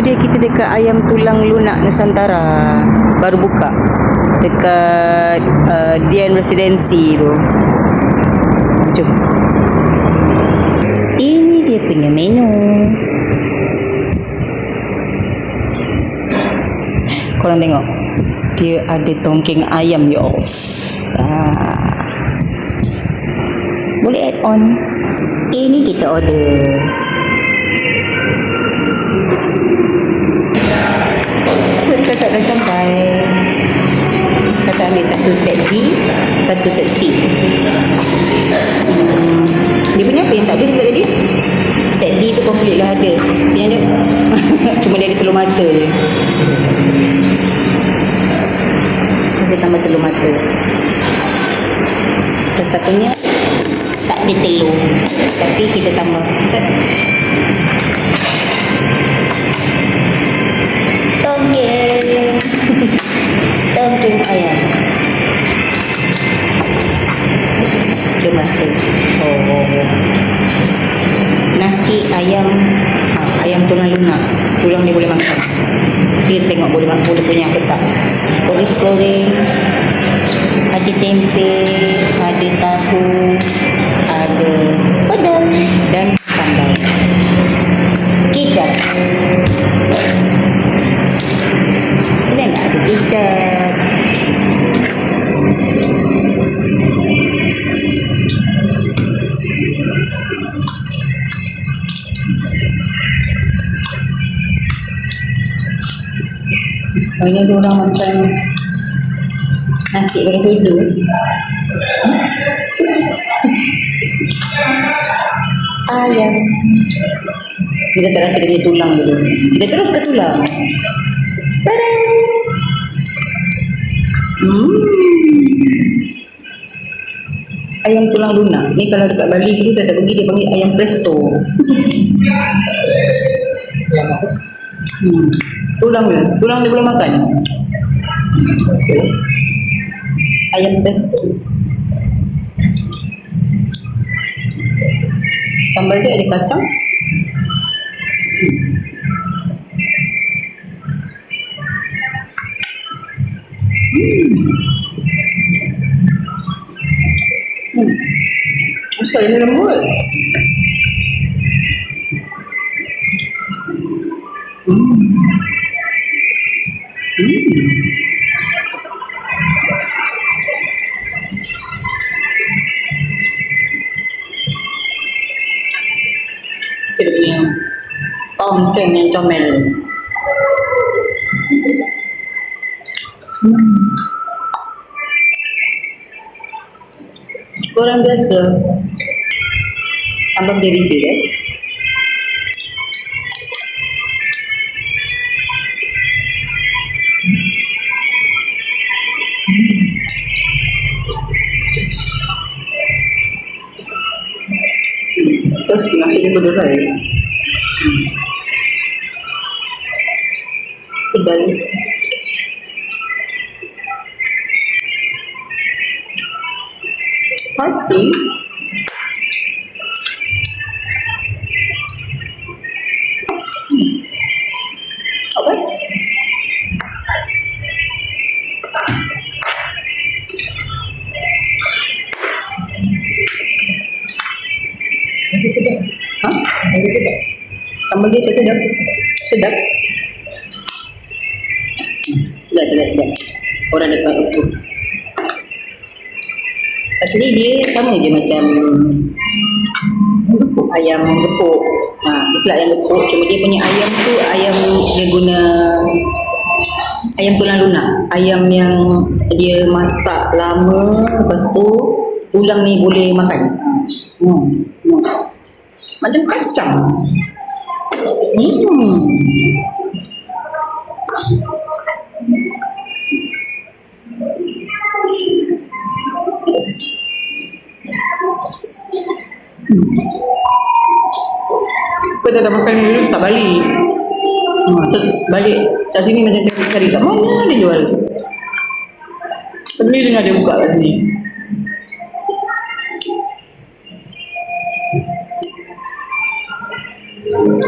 dia kita dekat ayam tulang lunak Nusantara baru buka dekat uh, Dian Residency tu. Jom. Ini dia punya menu. Korang tengok. Dia ada tongking ayam yours. Ah. Boleh add on. Ini kita order. Tak dah sampai. Kita ambil satu set B, satu set C. Hmm, dia punya apa yang tak ada dekat tadi? Set D tu complete lah ada. Yang dia cuma dia ada telur mata je. Kita tambah telur mata. Tetapinya tak ada telur. Tapi kita tambah. Dia masuk. Oh. Nasi ayam ha, ayam tulang lunak. Tulang dia boleh makan. Kita tengok boleh makan boleh punya apa tak. Polis goreng. Ada tempe, ada tahu, ada pedal dan Banyak ada orang makan nasi pakai sudu. Ayam. Kita tak rasa dia punya tulang dulu. Kita terus ke tulang. Tada! Hmm. Ayam tulang lunak. Ni kalau dekat Bali tu tak pergi dia panggil ayam presto. Hmm. Tulang dia. Tulang dia boleh makan. Ayam presto. Sambal dia ada kacang. Hmm. Masuk ini lembut. Comel. Hmm. Korang biasa sambal dia refill eh? Terus nasi dia berdua ya? Pedal. Hati. Sedap. Nanti sedap. Sambal dia tak sedap. Sedap. Sedap, Actually dia sama je macam gepuk ayam gepuk. Ha, istilah ayam gepuk cuma dia punya ayam tu ayam dia guna ayam tulang lunak. Ayam yang dia masak lama lepas tu tulang ni boleh makan. Hmm. hmm. Macam kacang. Hmm. hmm. Kau tak makan dulu, tak balik. hmm, so, balik kat sini macam cari cari kat mana dia jual tu. Sebelum ni dengar dia buka kat sini. Thank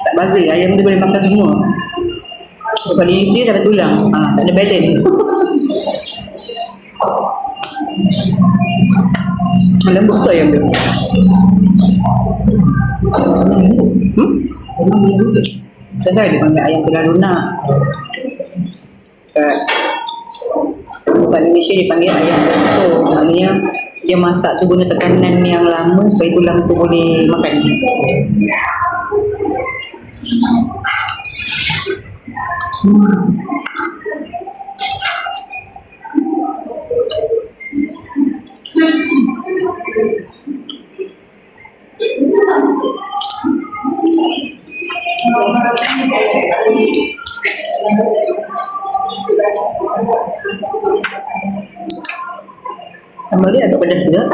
you bazir, ayam dia boleh makan semua. Kalau isi tak ada tulang. Ha, tak ada balance. Lembut tu ayam dia. Hmm? Saya dia panggil ayam telah lunak. Kat Bukan Malaysia dia panggil ayam tu. Maknanya dia masak tu guna tekanan yang lama supaya tulang tu boleh makan. Sambal dia agak pedas juga.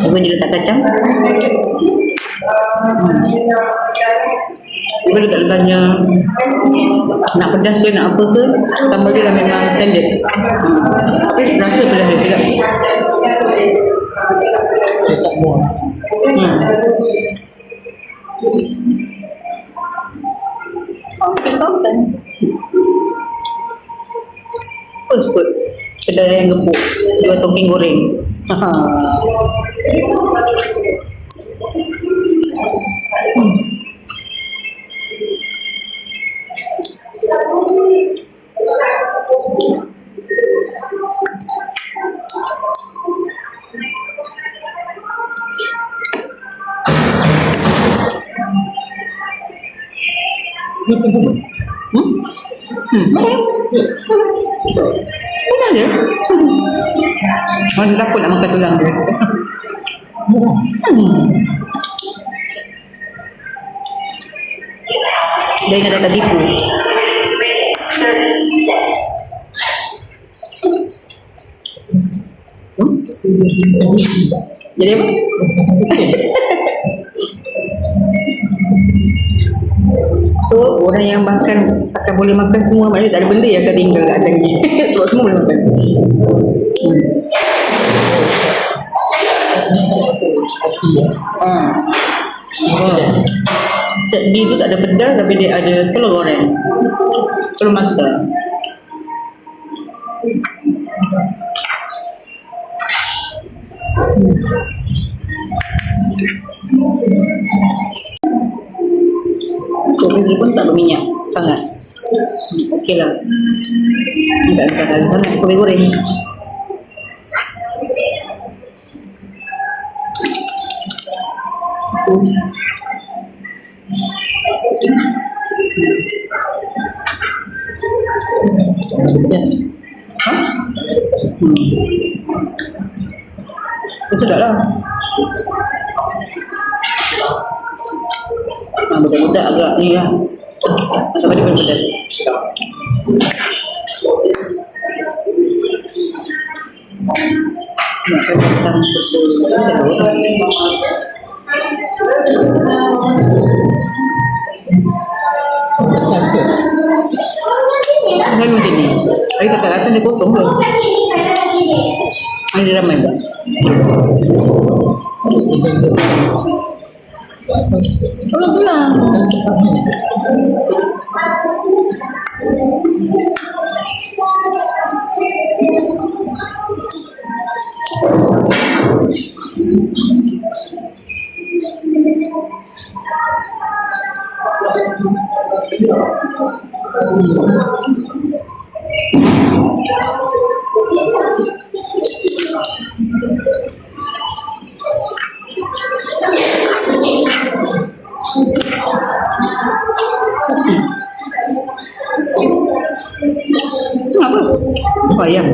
Cuba dia letak kacang. Hmm. Cuba dekat letaknya nak pedas ke nak apa ke sambal dia dah memang standard. Hmm. Tapi rasa pedas dia tidak. Dia tak. Hmm. First food Kedai ayam gepuk Jual topping goreng Ha. Hmm? Hmm. Mana dia? Masih takut nak makan tulang dia. Hmm. Dia ingat tak tipu. Hmm? Jadi apa? Orang yang makan akan boleh makan semua maknanya tak ada benda yang akan tinggal kat atas ni. Sebab semua boleh makan. Hmm. Ha. Set B tu tak ada pedas tapi dia ada telur goreng. Telur mata. Kopi dia pun tak berminyak sangat. Okey lah. Tak tak tak sangat kopi goreng. Yes. Ha? Hmm. Oh, sedap lah. Ha, budak-budak agak ni lah. Asal dia pun pedas. Nak kena datang betul. Pedas ke? Kan macam ni. Hari tak datang dia kosong ke? Hari dia ramai tak? Sehingga Oh, ayam.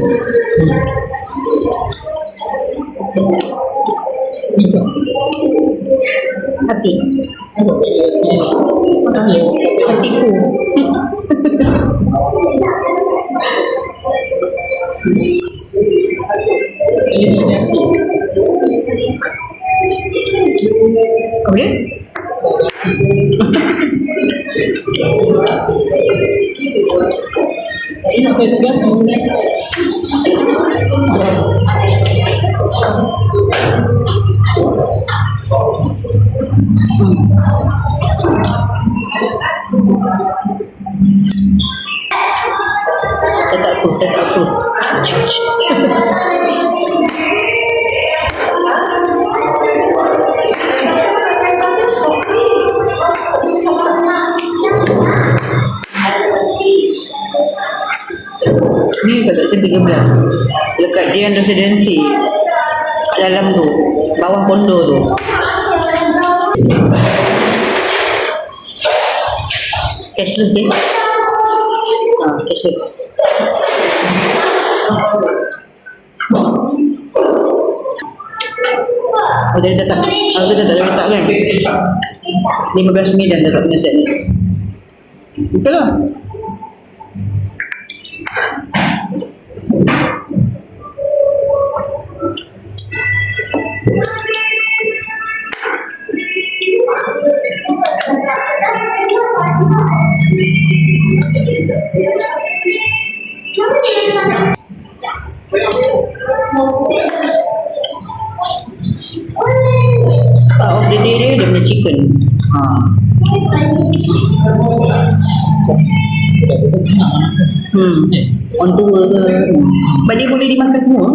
Hati. Hatiku. Apa dia? Tetap approve, tetap approve. Kat section 13 Dekat Dian Residency dalam tu Bawah kondo tu Cashless ya Ah, cashless Oh, dia letak. Oh, dia letak, dia letak kan? 15 minit dah letak punya set ni. Betul lah. Hmm. On tua ke. But dia boleh dimakan semua.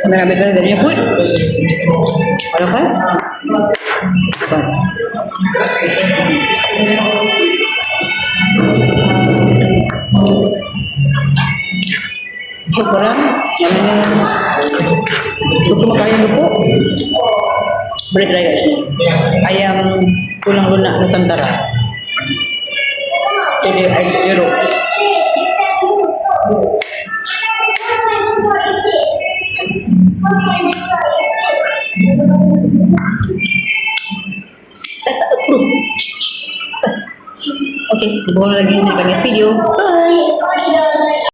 Nak ambil dia punya food? Ada apa? Apa? So, korang yang mana suka makan ayam gepuk boleh try kat sini ayam tulang lunak Nusantara jadi ayam jeruk Before again my next video.